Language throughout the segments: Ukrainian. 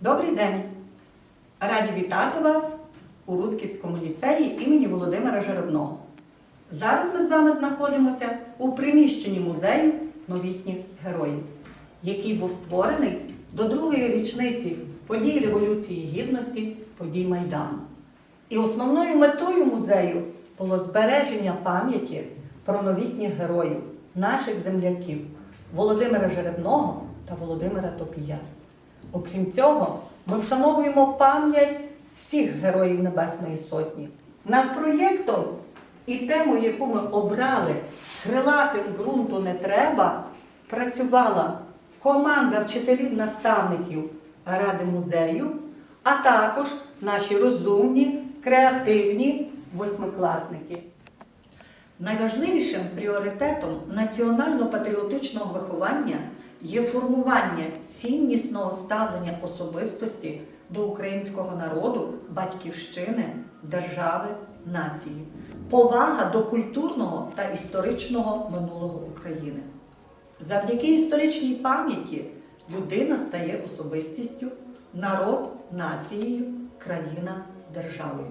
Добрий день! Раді вітати вас у Рудківському ліцеї імені Володимира Жеребного. Зараз ми з вами знаходимося у приміщенні музею новітніх героїв, який був створений до другої річниці подій Революції Гідності, подій Майдану. І основною метою музею було збереження пам'яті про новітніх героїв, наших земляків Володимира Жеребного та Володимира Топія. Окрім цього, ми вшановуємо пам'ять всіх героїв Небесної Сотні. Над проєктом і темою, яку ми обрали, крилатим ґрунту не треба, працювала команда вчителів-наставників Ради музею, а також наші розумні, креативні восьмикласники. Найважливішим пріоритетом національно-патріотичного виховання є формування ціннісного ставлення особистості до українського народу, батьківщини, держави, нації, повага до культурного та історичного минулого України. Завдяки історичній пам'яті людина стає особистістю, народ нацією, країна державою.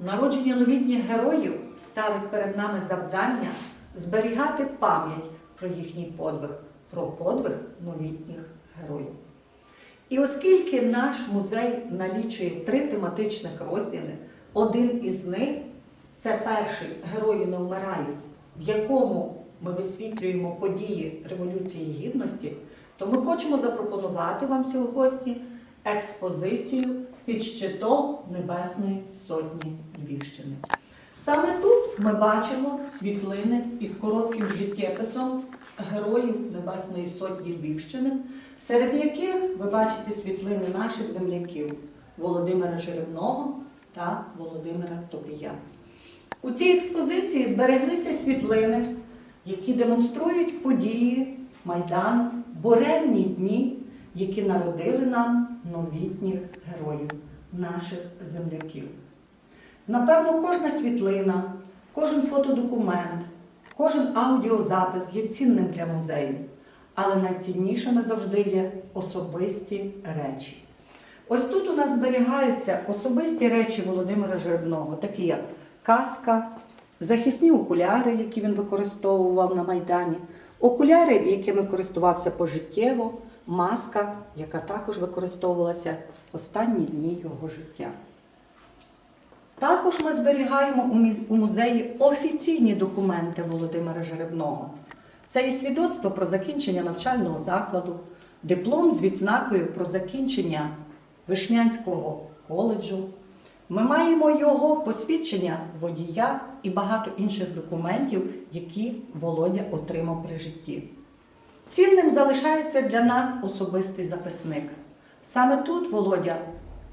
Народження новітніх героїв ставить перед нами завдання зберігати пам'ять про їхній подвиг, про подвиг новітніх героїв. І оскільки наш музей налічує три тематичних розділи, один із них це перший Герої не вмирають, в якому ми висвітлюємо події Революції Гідності, то ми хочемо запропонувати вам сьогодні експозицію під щитом Небесної Сотні Львівщини. Саме тут ми бачимо світлини із коротким життєписом героїв Небесної Сотні Львівщини, серед яких ви бачите світлини наших земляків Володимира Жеребного та Володимира Топія. У цій експозиції збереглися світлини, які демонструють події Майдану, буремні дні, які народили нам новітніх героїв, наших земляків. Напевно, кожна світлина, кожен фотодокумент, кожен аудіозапис є цінним для музею, але найціннішими завжди є особисті речі. Ось тут у нас зберігаються особисті речі Володимира Жеребного, такі як каска, захисні окуляри, які він використовував на Майдані, окуляри, якими користувався пожиттєво, маска, яка також використовувалася в останні дні його життя. Також ми зберігаємо у музеї офіційні документи Володимира Жеребного. Це і свідоцтво про закінчення навчального закладу, диплом з відзнакою про закінчення Вишнянського коледжу. Ми маємо його посвідчення водія і багато інших документів, які Володя отримав при житті. Цінним залишається для нас особистий записник. Саме тут Володя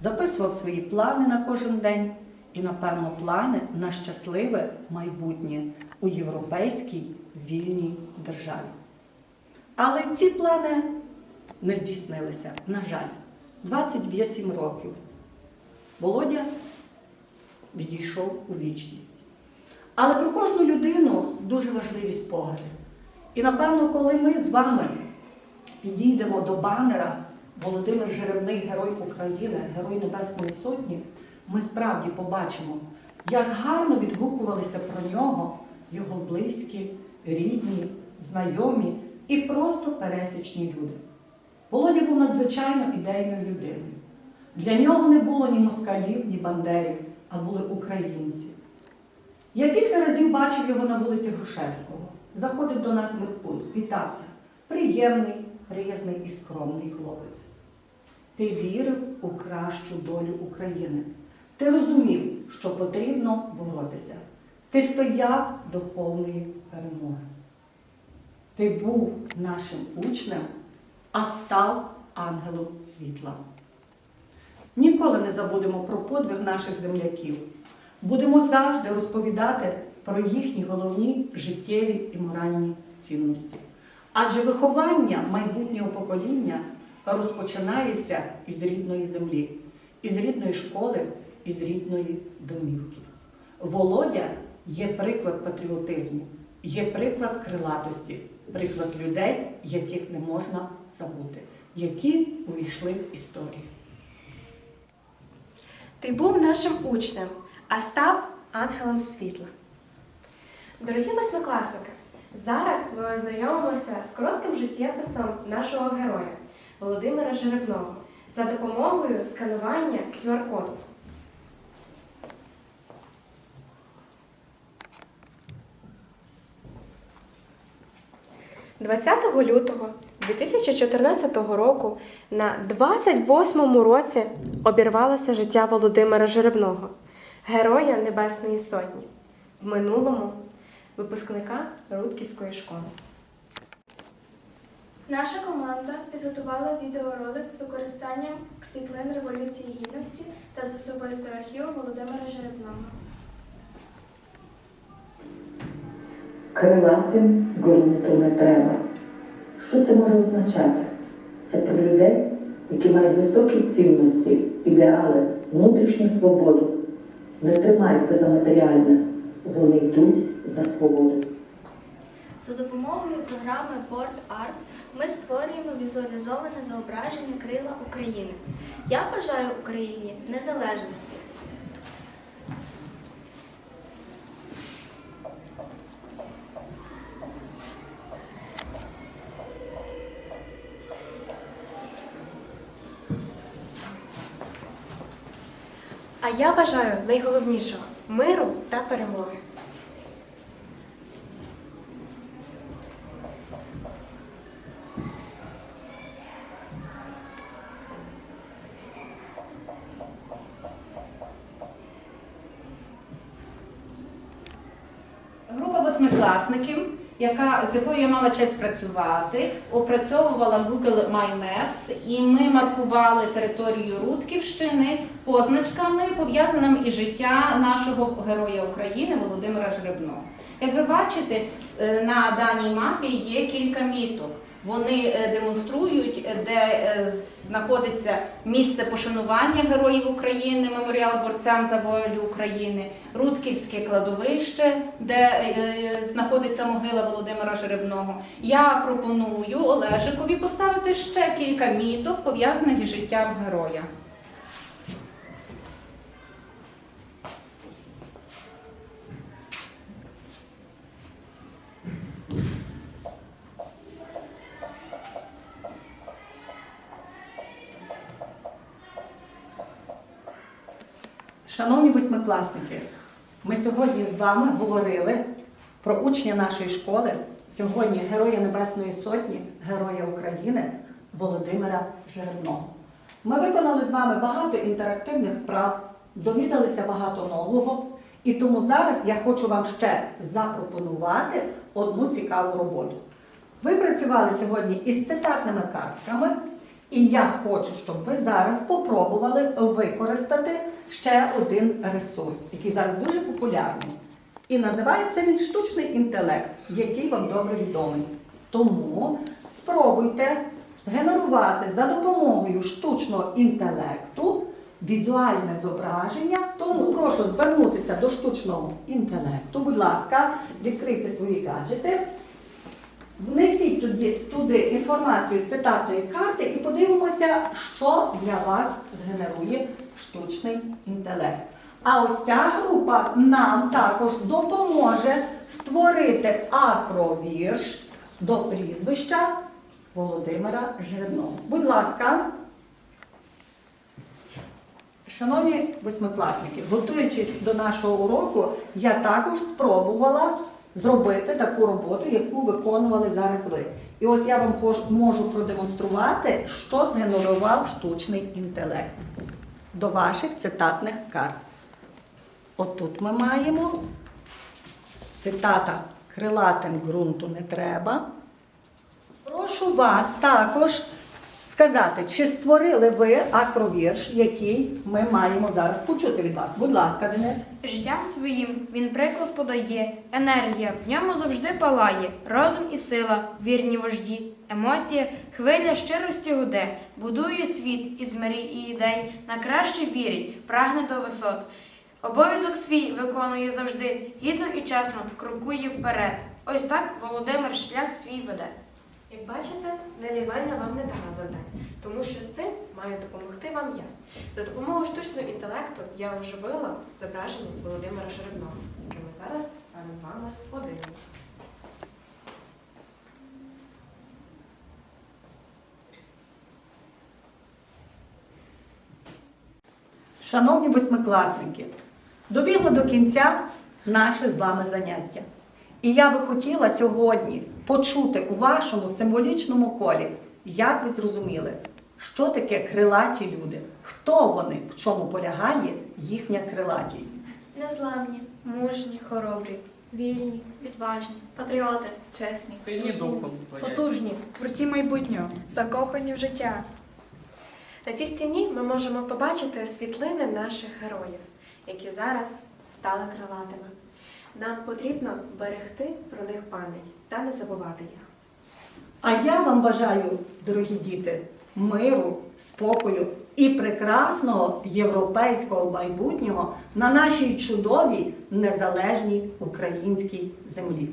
записував свої плани на кожен день і, напевно, плани на щасливе майбутнє у європейській вільній державі. Але ці плани не здійснилися, на жаль, 28 років. Володя відійшов у вічність. Але про кожну людину дуже важливі спогади. І напевно, коли ми з вами підійдемо до банера Володимир Жеребний, Герой України, Герой Небесної Сотні, ми справді побачимо, як гарно відгукувалися про нього його близькі, рідні, знайомі і просто пересічні люди. Володя був надзвичайно ідейною людиною. Для нього не було ні москалів, ні бандерів, а були українці. Я кілька разів бачив його на вулиці Грушевського. Заходив до нас в медпункт, вітався. Приємний, приязний і скромний хлопець. Ти вірив у кращу долю України. Ти розумів, що потрібно боротися. Ти стояв до повної перемоги. Ти був нашим учнем, а став ангелом світла. Ніколи не забудемо про подвиг наших земляків. Будемо завжди розповідати про їхні головні життєві і моральні цінності. Адже виховання майбутнього покоління розпочинається із рідної землі, із рідної школи, із рідної домівки. Володя є приклад патріотизму, є приклад крилатості, приклад людей, яких не можна забути. які увійшли в історію. Ти був нашим учнем, а став ангелом світла. Дорогі восьмикласники, зараз ми ознайомимося з коротким життєписом нашого героя Володимира Жеребного за допомогою сканування QR-коду. 20 лютого 2014 року на 28-му році обірвалося життя Володимира Жеребного, героя Небесної Сотні, в минулому випускника Рудківської школи. Наша команда підготувала відеоролик з використанням світлин Революції Гідності та з особистого архіву Володимира Жеребного. Крилатим не треба. Що це може означати? Це про людей, які мають високі цінності, ідеали, внутрішню свободу, не тримаються за матеріальне, вони йдуть за свободу. За допомогою програми WordArt ми створюємо візуалізоване зображення крила України. Я бажаю Україні незалежності. Я бажаю найголовнішого миру та перемоги. Група восьмикласників, яка, з якою я мала честь працювати, опрацьовувала Google My Maps, і ми маркували територію Рудківщини позначками, пов'язаними із життя нашого героя України Володимира Жребного. Як ви бачите, е, на даній мапі є кілька міток. Вони е, демонструють, е, де е, знаходиться місце пошанування героїв України, меморіал борцям за волю України, Рудківське кладовище, де знаходиться могила Володимира Жеребного. Я пропоную Олежикові поставити ще кілька міток, пов'язаних із життям героя. Шановні восьмикласники, ми сьогодні з вами говорили про учня нашої школи, сьогодні Героя Небесної Сотні, Героя України Володимира Жеребного. Ми виконали з вами багато інтерактивних вправ, довідалися багато нового, і тому зараз я хочу вам ще запропонувати одну цікаву роботу. Ви працювали сьогодні із цитатними картками, і я хочу, щоб ви зараз попробували використати ще один ресурс, який зараз дуже популярний. І називається він штучний інтелект, який вам добре відомий. Тому спробуйте згенерувати за допомогою штучного інтелекту візуальне зображення. Тому прошу звернутися до штучного інтелекту. Будь ласка, відкрийте свої гаджети. Внесіть туди, туди інформацію з цитатної карти і подивимося, що для вас згенерує штучний інтелект. А ось ця група нам також допоможе створити акровірш до прізвища Володимира Жеребного. Будь ласка. Шановні восьмикласники, готуючись до нашого уроку, я також спробувала зробити таку роботу, яку виконували зараз ви. І ось я вам можу продемонструвати, що згенерував штучний інтелект до ваших цитатних карт. Отут ми маємо цитата крилатим ґрунту не треба. Прошу вас також сказати, чи створили ви акровірш, який ми маємо зараз почути від вас. Будь ласка, Денис. Життям своїм він приклад подає, енергія в ньому завжди палає, розум і сила, вірні вожді, емоція, хвиля щирості гуде, будує світ із мрій і ідей, на краще вірить, прагне до висот. Обов'язок свій виконує завжди, гідно і чесно крокує вперед. Ось так Володимир шлях свій веде. Як бачите, Нелі Іванівна вам не дала завдань, тому що з цим маю допомогти вам я. За допомогою штучного інтелекту я оживила зображення Володимира Жеребного, яке ми зараз разом з вами подивимось. Шановні восьмикласники, добігло до кінця наше з вами заняття. І я би хотіла сьогодні почути у вашому символічному колі, як ви зрозуміли, що таке крилаті люди, хто вони, в чому полягає їхня крилатість. Незламні, мужні, хоробрі, вільні, відважні, патріоти, чесні, Сильні духом. Потужні, творці майбутнього. закохані в життя. На цій стіні ми можемо побачити світлини наших героїв, які зараз стали крилатими. Нам потрібно берегти про них пам'ять та не забувати їх. А я вам бажаю, дорогі діти, миру, спокою і прекрасного європейського майбутнього на нашій чудовій незалежній українській землі.